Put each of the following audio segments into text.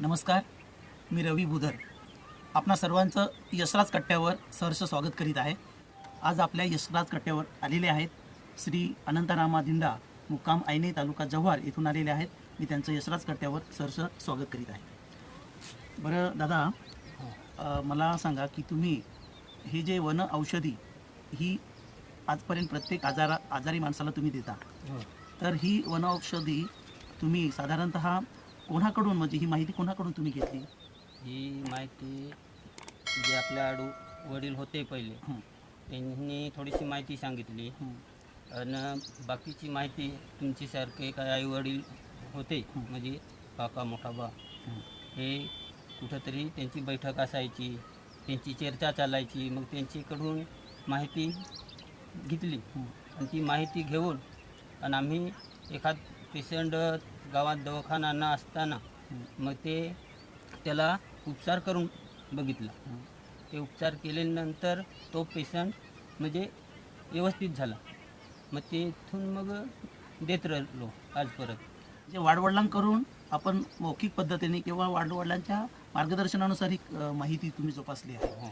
नमस्कार मी रवी बुधर आपणा सर्वांचं यशराज कट्ट्यावर सहर्ष स्वागत करीत आहे. आज आपल्या यशराज कट्ट्यावर आलेले आहेत श्री अनंतरामा दिंडा मुक्काम आयने तालुका जव्हार येथून आलेले आहेत. मी त्यांचं यशराज कट्ट्यावर सहर्ष स्वागत करीत आहे. बरं दादा मला सांगा की तुम्ही हे जे वन औषधी ही आजपर्यंत प्रत्येक आजारा आजारी माणसाला तुम्ही देता. तर ही वन औषधी तुम्ही साधारणतः कोणाकडून म्हणजे ही माहिती कोणाकडून तुम्ही घेतली ही माहिती जे आपल्या आडू वडील होते पहिले हं, त्यांनी थोडीशी माहिती सांगितली हं, आणि बाकीची माहिती तुमच्यासारखे काय आई वडील होते. म्हणजे काका मोठा बा हं. हे कुठंतरी त्यांची बैठक असायची त्यांची चर्चा चालायची मग त्यांच्याकडून माहिती घेतली हं. आणि ती माहिती घेऊन आणि आम्ही एखाद पेशंट गावात दवाखाना न असताना. मग ते त्याला उपचार करून बघितला. ते उपचार केल्यानंतर तो पेशंट म्हणजे व्यवस्थित झाला मग ते इथून मग देत राहिलो आज परत म्हणजे वाडवडिलांकडून आपण मौखिक पद्धतीने किंवा वाडवडिलांच्या मार्गदर्शनानुसार ही माहिती तुम्ही जोपासली आहे हो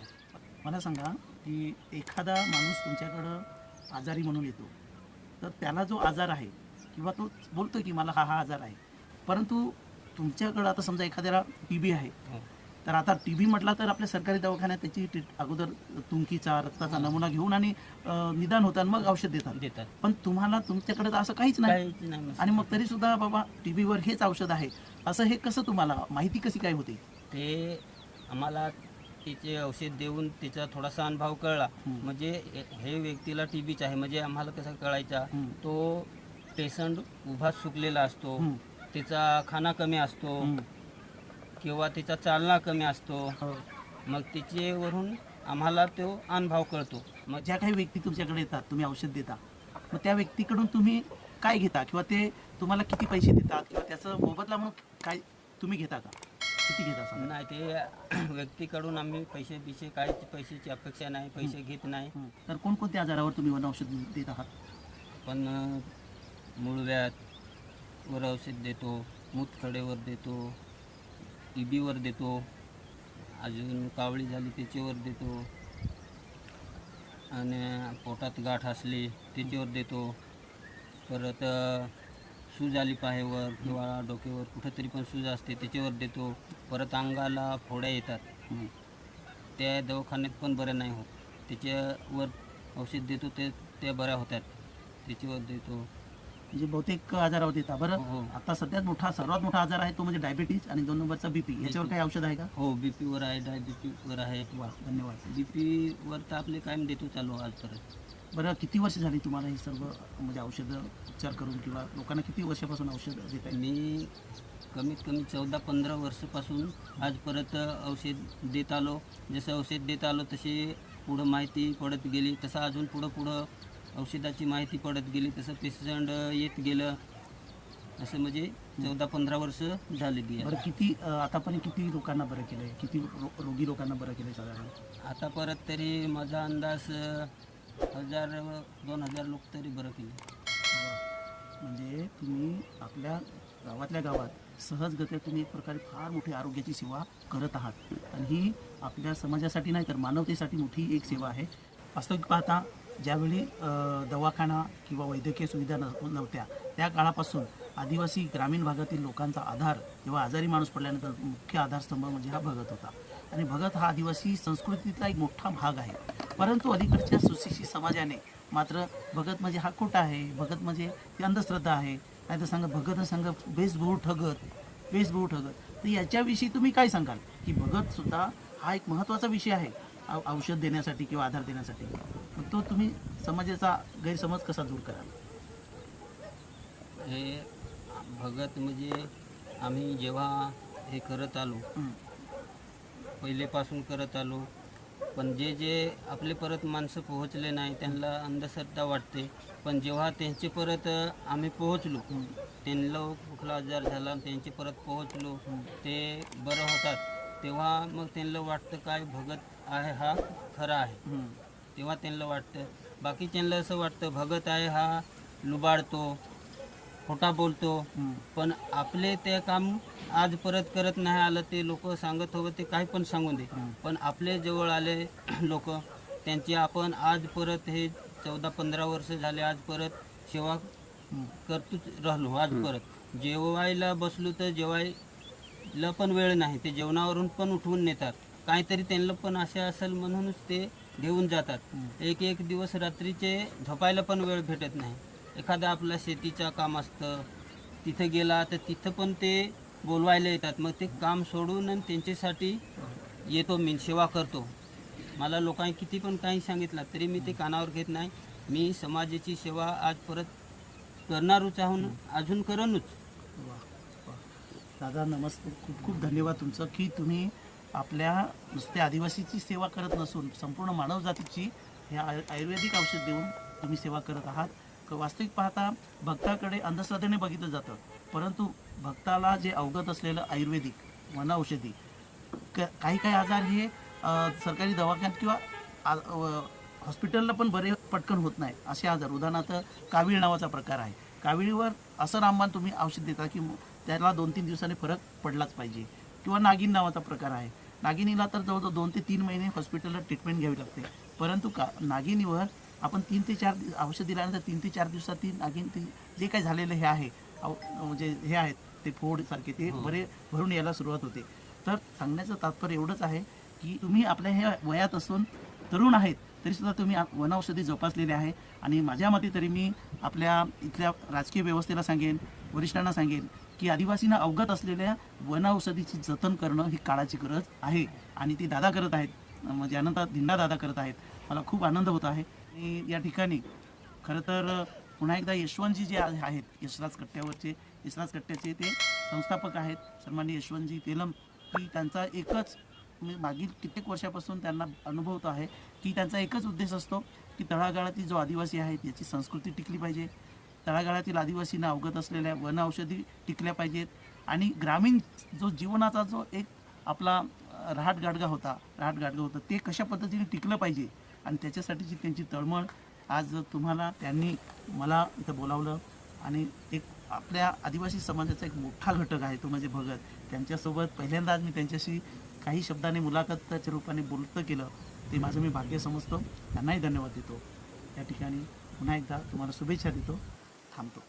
मला सांगा की एखादा माणूस तुमच्याकडं आजारी म्हणून येतो तर त्याला जो आजार आहे किंवा तो बोलतो की मला हा हा आजार आहे. परंतु तुमच्याकडं आता समजा एखाद्याला टी बी आहे हो. तर आता टी बी म्हटला तर आपल्या सरकारी दवाखान्यात त्याची ट्रीट अगोदर तुंकीचा रक्ताचा नमुना घेऊन आणि निदान होतं आणि मग औषध देतात. देतात. पण तुम्हाला तुमच्याकडे तर असं काहीच नाही. आणि मग तरी सुद्धा बाबा टी बीवर हेच औषध आहे. असं हे कसं तुम्हाला माहिती कशी काय होते? ते आम्हाला त्याचे औषध देऊन त्याचा थोडासा अनुभव कळला. म्हणजे हे- व्यक्तीला टी बीच आहे. म्हणजे आम्हाला कसं कळायचा. तो पेशंट उभा सुकलेला असतो. त्याचा खाना कमी असतो. किंवा त्याचा चालना कमी असतो. हो. मग त्याच्यावरून आम्हाला तो अनुभव कळतो. मग ज्या काही व्यक्ती तुमच्याकडे येतात तुम्ही औषध देता मग त्या व्यक्तीकडून तुम्ही काय घेता? किंवा ते तुम्हाला किती पैसे देतात? किंवा त्याचं मोबदला म्हणून काय तुम्ही घेता का? किती घेता नाही ते व्यक्तीकडून आम्ही पैसे बिसे काहीच पैशाची अपेक्षा नाही पैसे घेत नाही. तर कोणकोणत्या आजारावर तुम्ही औषध देत आहात? पण अं, मूळव्याध वर औषध देतो मूतखडेवर देतो टी बीवर देतो अजून कावळी झाली त्याच्यावर देतो आणि पोटात गाठ असली त्याच्यावर देतो. परत सूज आली पायावर किंवा डोक्यावर कुठंतरी पण सूज असते त्याच्यावर देतो. परत अंगाला फोड्या येतात. त्या दवाखान्यात पण बऱ्या नाही होत. त्याच्यावर औषध देतो ते त्या बऱ्या होतात. त्याच्यावर देतो. म्हणजे बहुतेक आजारावर देता बरं? हो. आता सध्यात मोठा सर्वात मोठा आजार आहे तो म्हणजे डायबिटीज आणि दोन नंबरचा बीपी याच्यावर काही औषध आहे का? हो बी पीवर आहे डायबिटीवर आहे. वा धन्यवाद. बी पीवर तर आपले कायम देतो चालू आजपर्यंत. बरं किती वर्ष झाली तुम्हाला ही सर्व म्हणजे औषधं उपचार करून किंवा लोकांना किती वर्षापासून औषध देत आहे मी कमीत कमी चौदा पंधरा वर्षापासून आज परत औषध देत आलो. जसं औषध देत आलो तशी पुढं माहिती पडत गेली. तसं अजून पुढं पुढं औषधाची माहिती पडत गेली तसं पेशंट येत गेलं. असं म्हणजे चौदा पंधरा वर्ष झाले गी बरं किती अ, आतापर्यंत किती लोकांना बरं केलं आहे किती रो- रोगी लोकांना बरं केलं आहे साधारण? आता परत तरी माझा अंदाज अं, हजार दोन हजार लोक तरी बरं केले. म्हणजे तुम्ही आपल्या गावातल्या गावात सहजगत्या तुम्ही एक प्रकारे फार मोठी आरोग्याची सेवा करत आहात. आणि ही आपल्या समाजासाठी नाही तर मानवतेसाठी मोठी एक सेवा आहे. वास्तविक पाहता ज्यावेळी दवाखाना किंवा वैद्यकीय सुविधा नव्हत्या त्या काळापासून आदिवासी ग्रामीण भागातील लोकांचा आधार किंवा आजारी माणूस पडल्यानंतर मुख्य आधारस्तंभ म्हणजे हा भगत होता. आणि भगत हा आदिवासी संस्कृतीतला एक मोठा भाग आहे. परंतु अलीकडच्या सुशिक्षित समाजाने मात्र भगत म्हणजे हा खोटा आहे भगत म्हणजे ती अंधश्रद्धा आहे. नाही तर सांगा भगत सांगा बेसभूळ ठगत बेसभूळ ठगत. तर याच्याविषयी तुम्ही काय सांगाल? की भगतसुद्धा हा एक महत्त्वाचा विषय आहे औषध देण्यासाठी किंवा आधार देण्यासाठी. तो तुम्ही समाजाचा गैरसमज कसा दूर कराल हे भगत म्हणजे आम्ही जेव्हा हे करत आलो. पहिलेपासून करत आलो पण जे जे आपले परत माणसं पोहोचले नाही त्यांना अंधश्रद्धा वाटते पण जेव्हा त्यांचे परत आम्ही पोहोचलो. त्यांना कुठला आजार झाला त्यांचे परत पोहोचलो. ते बरं होतात तेव्हा मग त्यांना वाटतं काय भगत आहे हा खरा आहे. तेव्हा त्यांना वाटतं बाकी त्यांना असं वाटतं भगत आहे हा लुबाडतो खोटा बोलतो. पण आपले ते काम आज परत करत नाही आलं ते लोक सांगत हवं ते काही पण सांगून दे. पण आपले जवळ आले लोक त्यांची आपण आज परत हे चौदा पंधरा वर्ष झाले आज परत सेवा. करतोच राहिलो आज परत जेवायला बसलो तर जेवायला पण वेळ नाही ते जेवणावरून पण उठवून नेतात काहीतरी त्यांना पण असे असेल म्हणूनच ते घेऊन जातात. एक एक दिवस रात्रीचे झोपायला पण वेळ भेटत नाही. एखादं आपलं शेतीचं काम असतं तिथं गेला तर तिथं पण ते बोलवायला येतात. मग ते काम सोडून आणि त्यांच्यासाठी येतो मी सेवा करतो. मला लोकांनी किती पण काही सांगितलं तरी मी ते कानावर घेत नाही. मी समाजाची सेवा आज परत करणारच आहोत अजून करणूच. दादा नमस्ते. खूप खूप धन्यवाद तुमचं. की तुम्ही आपल्या नुसत्या आदिवासीची सेवा करत नसून संपूर्ण मानवजातीची हे आय आयुर्वेदिक औषध देऊन तुम्ही सेवा करत आहात. क- वास्तविक पाहता भक्ताकडे अंधश्रद्धेने बघितलं जातं. परंतु भक्ताला जे अवगत असलेलं आयुर्वेदिक वनौषधी क- काही काही आजार हे सरकारी दवाखान्यात किंवा आ- हॉस्पिटलला पण बरे पटकन होत नाही असे आजार. उदाहरणार्थ कावीळ नावाचा प्रकार आहे. कावीळीवर असं रामबाण तुम्ही औषध देता की त्याला दोन तीन दिवसांनी फरक पडलाच पाहिजे. किंवा नागिन नावाचा प्रकार आहे. नागिनीला तर जवळजवळ दोन ते तीन महिने हॉस्पिटलला ट्रीटमेंट घ्यावी लागते परंतु का नागिनीवर आपण तीन ते चार औषध दिल्यानंतर तीन ते चार दिवसात ती नागिन ती जे काही झालेलं हे आहे म्हणजे हे आहेत ते फोड सारखे ते. बरे भरून यायला सुरुवात होते तर सांगण्याचं तात्पर्य एवढंच आहे की तुम्ही आपल्या ह्या वयात असून तरुण आहेत तरीसुद्धा तुम्ही वनौषधी जोपासलेली आहे. आणि माझ्या मते तरी मी आपल्या इथल्या राजकीय व्यवस्थेला सांगेन वरिष्ठांना सांगेन की आदिवासींना अवगत असलेल्या वनौषधीची जतन करणं ही काळाची गरज आहे. आणि ती दादा करत आहेत. म्हणजे अनंत धिंडा दादा करत आहेत. मला खूप आनंद होत आहे. आणि या ठिकाणी खरं तर पुन्हा एकदा यशवंतजी जे आहेत यशराज कट्ट्यावरचे यशराज कट्ट्याचे ते संस्थापक आहेत. सन्मान्य यशवंतजी तेलम की त्यांचा एकच म्हणजे मागील कित्येक वर्षापासून त्यांना अनुभवतो आहे की त्यांचा एकच उद्देश असतो की तळागाळातील जो आदिवासी आहे त्याची संस्कृती टिकली पाहिजे. तळागाळातील आदिवासींना अवगत असलेल्या वन औषधी टिकल्या पाहिजेत. आणि ग्रामीण जो जीवनाचा जो एक आपला राहाट गाडगा होता रहाटगाडगा होता ते कशा पद्धतीने टिकलं पाहिजे? आणि त्याच्यासाठीची त्यांची तळमळ. आज तुम्हाला त्यांनी मला इथं बोलावलं. आणि एक आपल्या आदिवासी समाजाचा एक मोठा घटक आहे तो म्हणजे भगत. त्यांच्यासोबत पहिल्यांदा आज मी त्यांच्याशी काही शब्दाने मुलाखताच्या रूपाने बोलतं केलं ते माझं मी भाग्य समजतो. त्यांनाही धन्यवाद देतो. या ठिकाणी पुन्हा एकदा तुम्हाला शुभेच्छा देतो. थांबतो.